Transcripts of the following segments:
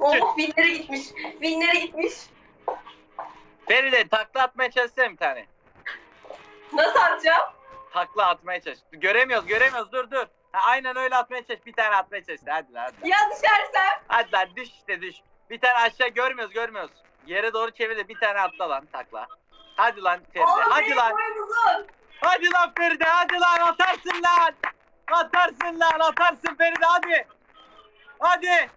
Oh winlere gitmiş. Winlere gitmiş. Feride takla atmaya çalışsana bir tane. Nasıl atacağım? Takla atmaya çalış. Göremiyoruz göremiyoruz dur dur. Ha, aynen öyle atmaya çalış. Bir tane atmaya çalış. Hadi lan hadi. Ya düşersem? Hadi lan düş işte düş. Bir tane aşağı görmüyoruz görmüyoruz. Yere doğru çevir de bir tane atla lan takla. Hadi lan Feride Oğlum hadi benim lan. boyum uzun. Hadi lan Feride hadi lan atarsın lan. Atarsın lan atarsın Feride hadi. Hadi.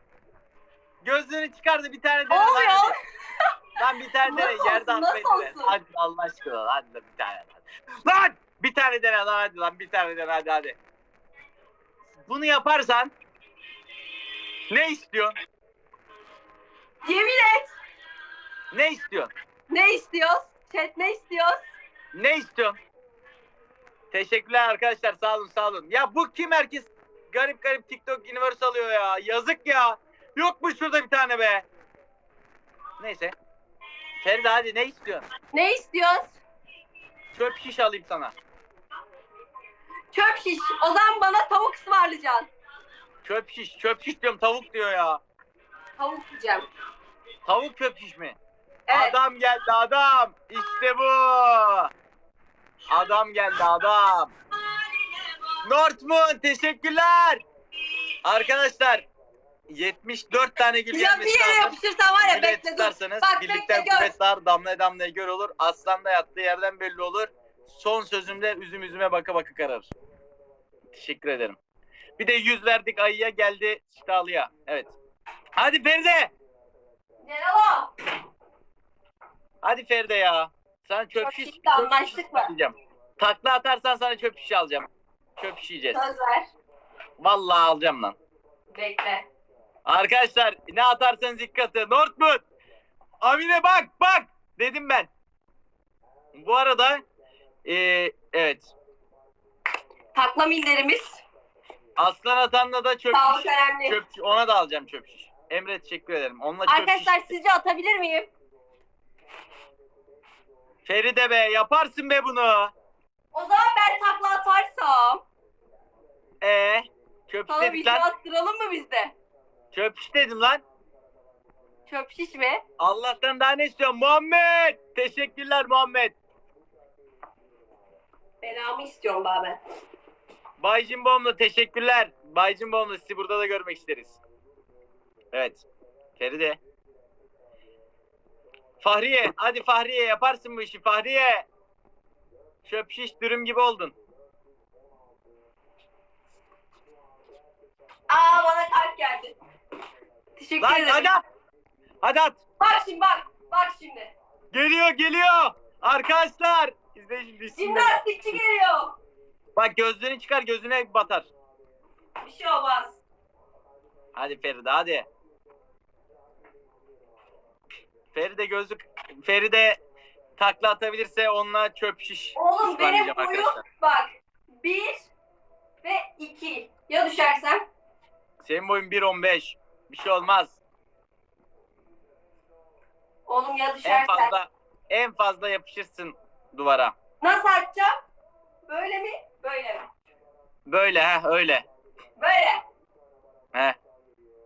Gözlüğünü çıkardı bir tane dene lan. Olmuyor. hadi. Lan bir tane dene Nasıl yerde olsun, atmayı nasıl dene. olsun? Hadi Allah aşkına hadi lan bir tane lan. Lan bir tane dene lan hadi lan bir tane dene hadi hadi. Bunu yaparsan ne istiyorsun? Yemin et. Ne istiyorsun? Ne istiyoruz? Chat ne istiyoruz? Ne istiyorsun? Teşekkürler arkadaşlar sağ olun sağ olun. Ya bu kim herkes garip garip TikTok universe alıyor ya. Yazık ya. Yok mu şurada bir tane be? Neyse. Feride hadi ne istiyorsun? Ne istiyoruz? Çöp şiş alayım sana. Çöp şiş. O zaman bana tavuk ısmarlayacaksın. Çöp şiş, çöp şiş diyorum tavuk diyor ya. Tavuk yiyeceğim. Tavuk çöp şiş mi? Evet. Adam geldi adam. İşte bu. Adam geldi adam. Northmoon teşekkürler. Arkadaşlar 74 tane gül Ya bir yere lazım. var ya Güle bekle dur. tutarsanız Bak birlikten bekle gör. kuvvet dar damla damlaya gör olur. Aslan da yattığı yerden belli olur. Son sözümde üzüm üzüme baka baka kararır. Teşekkür ederim. Bir de yüz verdik ayıya geldi şitalıya. Evet. Hadi Feride. Gel oğlum. Hadi Feride ya. Sana çöp şiş. çöp anlaştık mı? Takla atarsan sana çöp şiş alacağım. Çöp şiş yiyeceğiz. Söz ver. Vallahi alacağım lan. Bekle. Arkadaşlar ne atarsanız dikkatli. Northwood. Amine bak bak. Dedim ben. Bu arada eee, evet. Takla millerimiz. Aslan atanla da çöp Sağlık şiş. önemli. Çöp, ona da alacağım çöp şiş. Emre teşekkür ederim. Onunla çöp Arkadaşlar şiş. sizce atabilir miyim? Feride be yaparsın be bunu. O zaman ben takla atarsam Ee, çöp sana bir dedik şey lan. attıralım mı biz de? Çöp dedim lan. Çöp şiş mi? Allah'tan daha ne istiyorsun? Muhammed. Teşekkürler Muhammed. Belamı istiyorum daha ben. Bay Cimbomlu teşekkürler. Bay Cimbomlu sizi burada da görmek isteriz. Evet. Feride. Fahriye. Hadi Fahriye yaparsın bu işi. Fahriye. Çöp şiş dürüm gibi oldun. Aa bana kalp geldi. Teşekkür Lan ederim. hadi at. Hadi at. Bak şimdi bak. Bak şimdi. Geliyor geliyor. Arkadaşlar. İzleyin şimdi. isimleri. Jimnastikçi geliyor. Bak gözlüğünü çıkar gözüne batar. Bir şey olmaz. Hadi Feride hadi. Feride gözlük Feride takla atabilirse onunla çöp şiş. Oğlum benim boyum arkadaşlar. bak. Bir ve iki. Ya düşersem? Senin boyun 1.15. Bir şey olmaz. Oğlum ya En düşersen? fazla en fazla yapışırsın duvara. Nasıl atacağım? Böyle mi? Böyle mi? Böyle ha öyle. Böyle. He.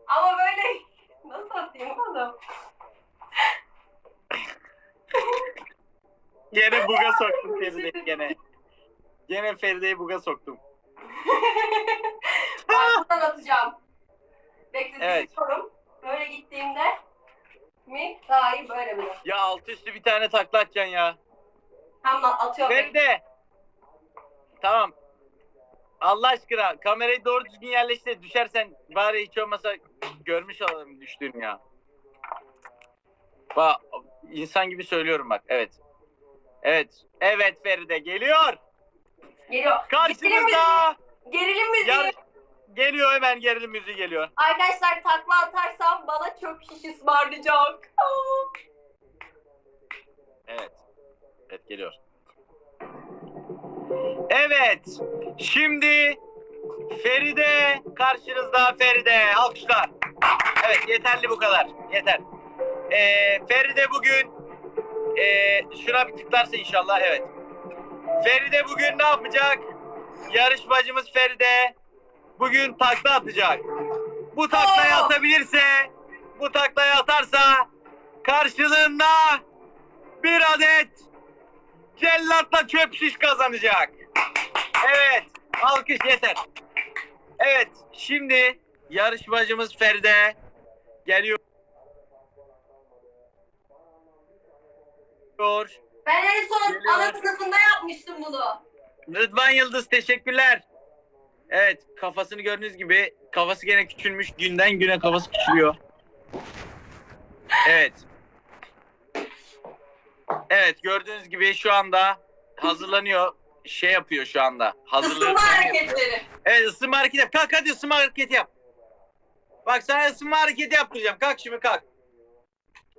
Ama böyle nasıl atayım oğlum? Gene buga soktum Feride'yi gene. Gene Feride'yi buga soktum. Ben buradan atacağım. Bekle Evet. düşünüyorum. Böyle gittiğimde mi? Daha iyi böyle mi? Ya alt üstü bir tane takla atacaksın ya. Tamam atıyorum. Feride. Tamam. Allah aşkına kamerayı doğru düzgün yerleştir. Düşersen bari hiç olmasa görmüş olalım düştüğünü ya. Bak insan gibi söylüyorum bak. Evet. Evet. Evet Feride geliyor. Geliyor. Müziği. Gerilim müziği. yar geliyor hemen gerilim müziği geliyor. Arkadaşlar takla atarsam bana çöp şiş ısmarlayacak. Evet. Evet geliyor. Evet. Şimdi Feride karşınızda Feride. Alkışlar. Evet yeterli bu kadar. Yeter. Ee, Feride bugün ee, şuna bir tıklarsa inşallah. Evet. Feride bugün ne yapacak? Yarışmacımız Feride bugün takla atacak. bu taklayı Aa! atabilirse, bu taklayı atarsa karşılığında bir adet cellatla çöp şiş kazanacak. Evet, alkış yeter. Evet, şimdi yarışmacımız Feride geliyor. Ben en son ana sınıfında yapmıştım bunu. Rıdvan Yıldız teşekkürler. Evet kafasını gördüğünüz gibi kafası gene küçülmüş. Günden güne kafası küçülüyor. Evet. Evet gördüğünüz gibi şu anda hazırlanıyor. Şey yapıyor şu anda. Hazırlanıyor. Isınma hareketleri. Evet ısınma hareketi yap. Kalk hadi ısınma hareketi yap. Bak sana ısınma hareketi yaptıracağım. Kalk şimdi kalk.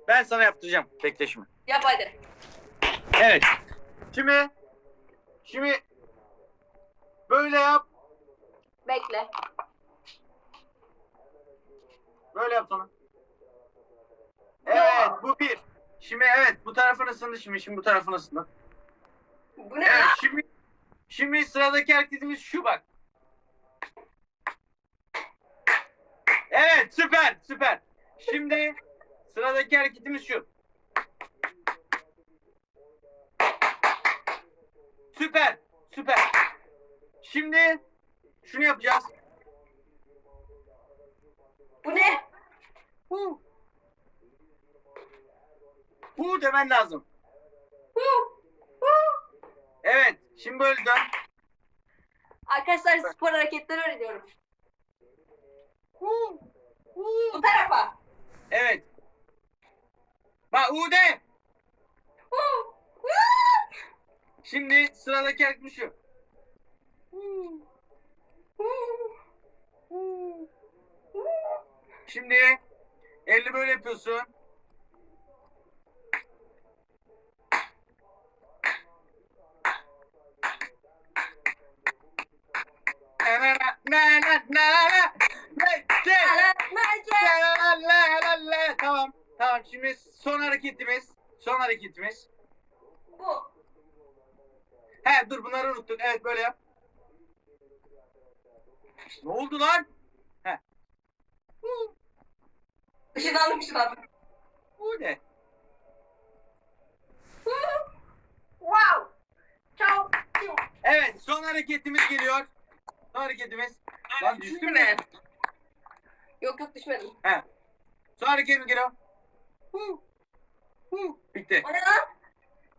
Ben sana yaptıracağım. Bekle şimdi. Yap hadi. Evet. Şimdi şimdi böyle yap. Bekle. Böyle yap sana. Evet bu bir. Şimdi evet bu tarafın ısındı şimdi. Şimdi bu tarafın ısındı. Bu ne Evet lan? şimdi şimdi sıradaki hareketimiz şu bak. Evet süper süper. Şimdi sıradaki hareketimiz şu. Süper süper. Şimdi şunu yapacağız. Bu ne? Hu. Hu demen lazım. Hu, hu. Evet. Şimdi böyle dön. Arkadaşlar spor hareketleri öğreniyorum. Hu. Hu. Bu tarafa. Evet. Bak U de. Hu, hu. Şimdi sıradaki hareket şu. Şimdi elini böyle yapıyorsun. Tamam. Tamam. Şimdi son hareketimiz. Son hareketimiz. He dur bunları unuttuk. Evet böyle yap. Ne oldu lan? Işınlandım ışınlandım. Bu ne? Wow. Çok. Evet son hareketimiz geliyor. Son hareketimiz. Lan düştün mü? Yok yok düşmedim. He. Son hareketimiz geliyor. Hu. Hu. Bitti. O ne lan?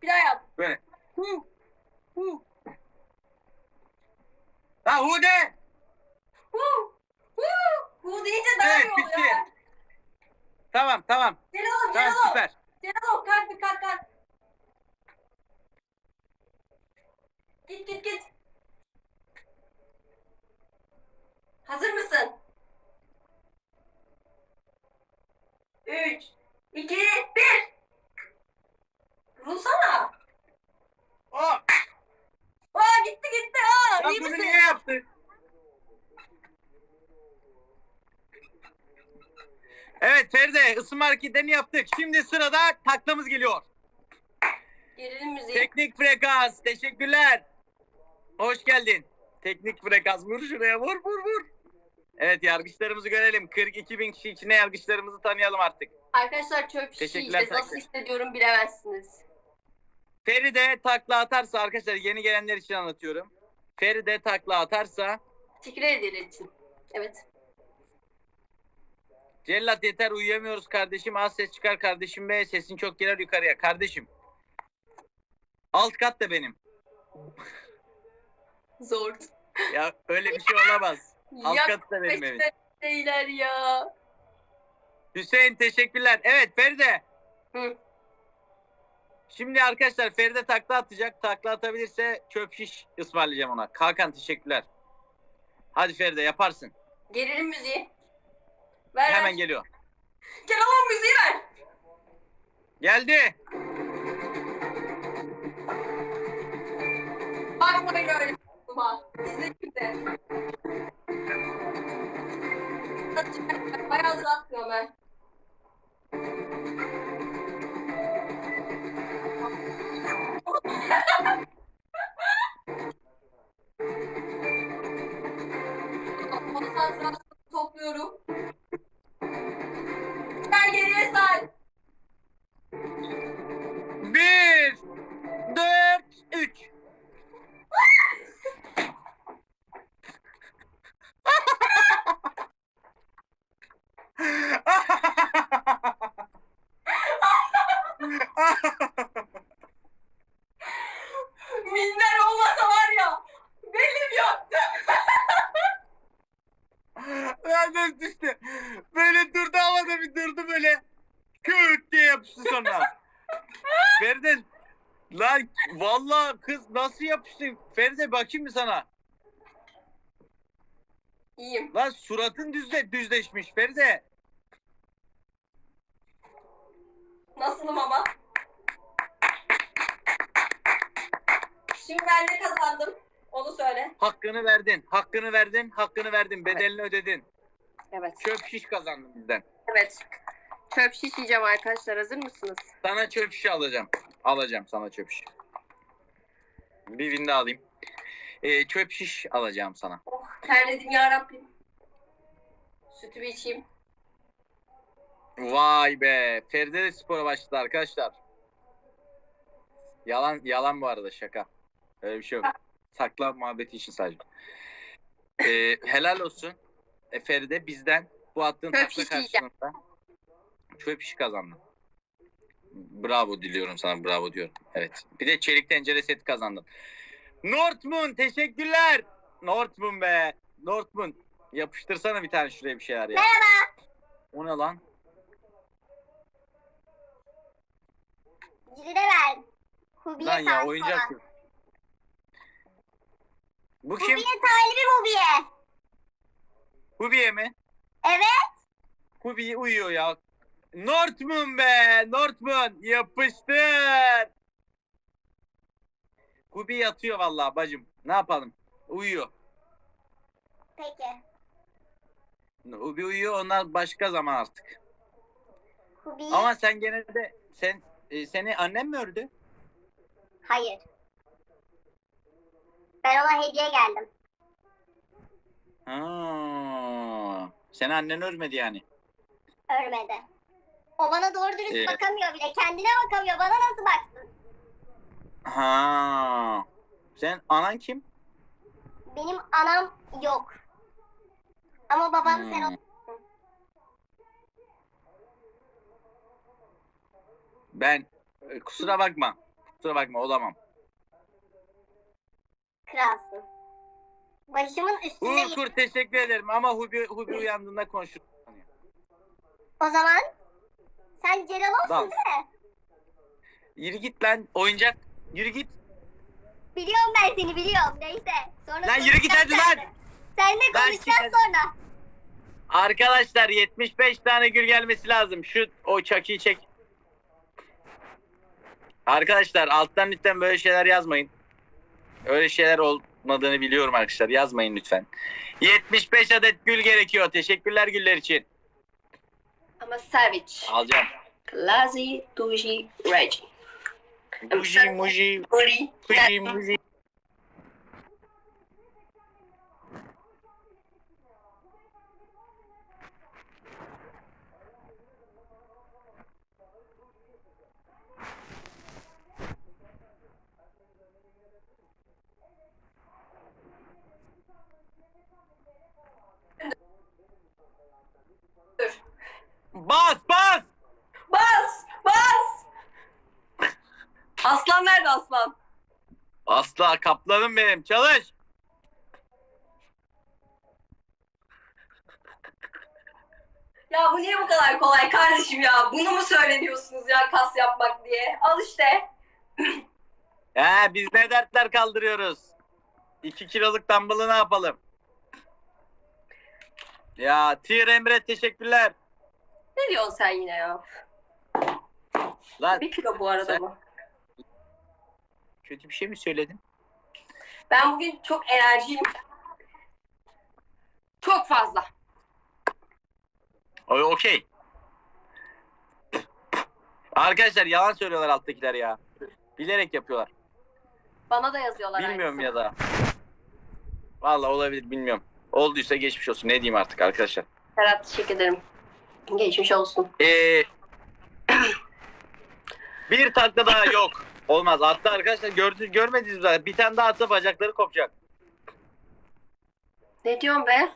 Bir daha yap. Böyle. Hu. Hu. Ha hu de. Hu. Hu. Hu deyince daha Evet, iyi oluyor. bitti. ha. Tamam tamam. Celal Tamam Celal. süper. Celal kalk bir kalk kalk. Git git git. Hazır mısın? Üç, iki, bir. Vursana. Oh. Gitti gitti. Aa Lan iyi bunu misin? niye yaptın? Evet Feride ısınma hareketlerini yaptık. Şimdi sırada taklamız geliyor. Gerilim müziği. Teknik frekans. Teşekkürler. Hoş geldin. Teknik frekans. Vur şuraya vur vur vur. Evet yargıçlarımızı görelim. 42 bin kişi içine yargıçlarımızı tanıyalım artık. Arkadaşlar çöp şişi Teşekkürler. Nasıl Takdir. hissediyorum bilemezsiniz. Feride takla atarsa arkadaşlar yeni gelenler için anlatıyorum. Feride takla atarsa Teşekkür ederim için. Evet. Cellat yeter uyuyamıyoruz kardeşim. Az ses çıkar kardeşim be. Sesin çok gelir yukarıya. Kardeşim. Alt kat da benim. Zor. Ya öyle bir şey olamaz. Alt kat da benim evim. Beyler ya. Hüseyin teşekkürler. Evet Feride. Hı. Şimdi arkadaşlar Feride takla atacak. Takla atabilirse çöp şiş ısmarlayacağım ona. Hakan teşekkürler. Hadi Feride yaparsın. Gerilim müziği. Ver Hemen ver. geliyor. Kenan müziği ver. Geldi. Bakmayın öyle. İzle şimdi. Bayağıdır atmıyorum ben. Bakayım mı sana? İyiyim. Lan suratın düzle düzleşmiş Feride. Nasılım ama? Şimdi ben ne kazandım? Onu söyle. Hakkını verdin. Hakkını verdin. Hakkını verdin. Bedelini ödedin. Evet. Çöp şiş kazandın bizden. Evet. Çöp şiş yiyeceğim arkadaşlar. Hazır mısınız? Sana çöp şişi alacağım. Alacağım sana çöp şiş. Bir win de alayım. Ee, çöp şiş alacağım sana. Oh terledim ya Rabbim. Sütümü içeyim. Vay be. Feride de spora başladı arkadaşlar. Yalan yalan bu arada şaka. Öyle bir şey yok. Sakla muhabbeti için sadece. Ee, helal olsun. E, Feride bizden bu attığın Çöp takla karşılığında çöp işi kazandın. Bravo diliyorum sana bravo diyorum. Evet. Bir de çelik tencere seti kazandın. Northmoon teşekkürler. Northmoon be. Northmoon. Yapıştırsana bir tane şuraya bir şeyler ya. Merhaba. O ne lan? Ciri de ver. Hubiye Lan ya oyuncak. yok. Bu kim? Hubiye talibi Hubiye. Hubiye mi? Evet. Hubiye uyuyor ya. Northmoon be! Northmoon! Yapıştır! Hubi yatıyor vallahi bacım. Ne yapalım? Uyuyor. Peki. Hubi uyuyor onlar başka zaman artık. Hubiye. Ama sen gene de sen e, seni annen mi ördü? Hayır. Ben ona hediye geldim. Ha. Seni annen örmedi yani. Örmedi. O bana doğru dürüst Evet. bakamıyor bile. Kendine bakamıyor. Bana nasıl baksın? Ha. Sen anan kim? Benim anam yok. Ama babam sen Hmm. o... Ben e, kusura bakma. Kusura bakma olamam. kralsın. Başımın üstünde... Uğur Kur teşekkür ederim ama Hubi, Hubi uyandığında konuşur. O zaman sen Celal olsun Dal. değil mi? Yürü git lan oyuncak. Yürü git. Biliyorum ben seni biliyorum. Neyse. Sonra Lan yürü git hadi lan. seninle. Lan konuşacağız git sonra. Arkadaşlar 75 tane gül gelmesi lazım. Şu o çakıyı çek. Arkadaşlar alttan lütfen böyle şeyler yazmayın. Öyle şeyler olmadığını biliyorum arkadaşlar. Yazmayın lütfen. 75 adet gül gerekiyor. Teşekkürler güller için. Ama savage. Alacağım. Classy, Tuji, Reggie. Muji muji muji muji. Bas. Bas! Bas! Aslan nerede aslan? Asla kaplanım benim. Çalış. Ya bu niye bu kadar kolay kardeşim ya? Bunu mu söyleniyorsunuz ya kas yapmak diye? Al işte. He biz ne dertler kaldırıyoruz. 2 kiloluk dumbbell'ı ne yapalım? Ya Tier Emre teşekkürler. Ne diyorsun sen yine ya? Lan Bir kilo bu arada Sen- bu. Kötü bir şey mi söyledim? Ben bugün çok enerjiyim. Çok fazla. O okey. Arkadaşlar yalan söylüyorlar alttakiler ya. Bilerek yapıyorlar. Bana da yazıyorlar Bilmiyorum aynısını. ya da. Vallahi olabilir bilmiyorum. Olduysa geçmiş olsun. Ne diyeyim artık arkadaşlar. Ferhat teşekkür ederim. Geçmiş olsun. Ee, bir takla daha yok. Olmaz. Hatta arkadaşlar gördünüz görmediniz zaten. Bir tane daha atsa bacakları kopacak. Ne diyorsun be?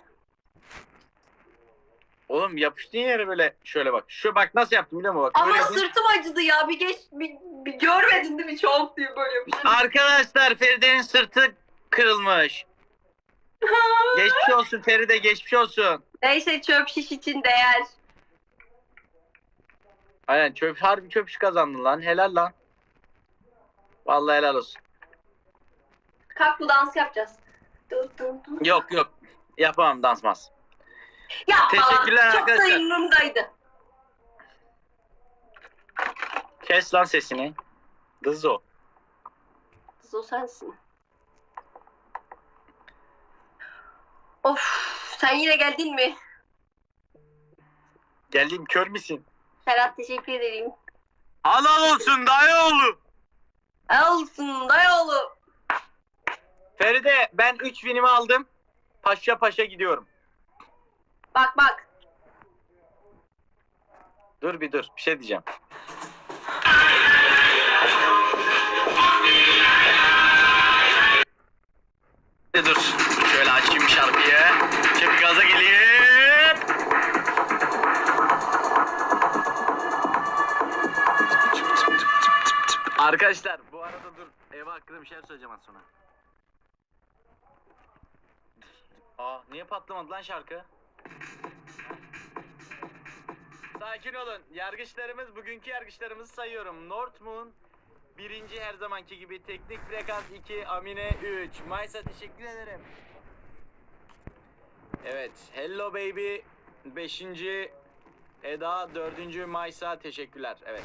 Oğlum yapıştığın yere böyle şöyle bak. Şu bak nasıl yaptım biliyor musun? Bak, Ama böyle yapayım. sırtım acıdı ya. Bir geç bir, bir görmedin değil mi? Çok diye böyle yapıştım. Arkadaşlar Feride'nin sırtı kırılmış. Geçmiş olsun Feride geçmiş olsun. Neyse çöp şiş için değer. Aynen çöp harbi çöp iş kazandın lan. Helal lan. Vallahi helal olsun. Kalk bu dans yapacağız. Dur dur dur. Yok yok. Yapamam dansmaz. Ya Teşekkürler Çok da arkadaşlar. yanımdaydı. Kes lan sesini. Kız o. Kız o sensin. Of sen yine geldin mi? Geldim kör misin? Serhat teşekkür ederim. Allah olsun dayıoğlu. Al olsun dayıoğlu. Feride ben 3 winimi aldım. Paşa paşa gidiyorum. Bak bak. Dur bir dur bir şey diyeceğim. Bir dur. Şöyle açayım şarkıyı. Şimdi gaza geleyim. Arkadaşlar bu arada dur. Eve hakkında bir şey söyleyeceğim az sonra. Aa niye patlamadı lan şarkı? Sakin olun. Yargıçlarımız, bugünkü yargıçlarımızı sayıyorum. Northmoon birinci her zamanki gibi. Teknik frekans 2, Amine 3. Maysa teşekkür ederim. Evet. Hello Baby 5. Eda 4. Maysa teşekkürler. Evet.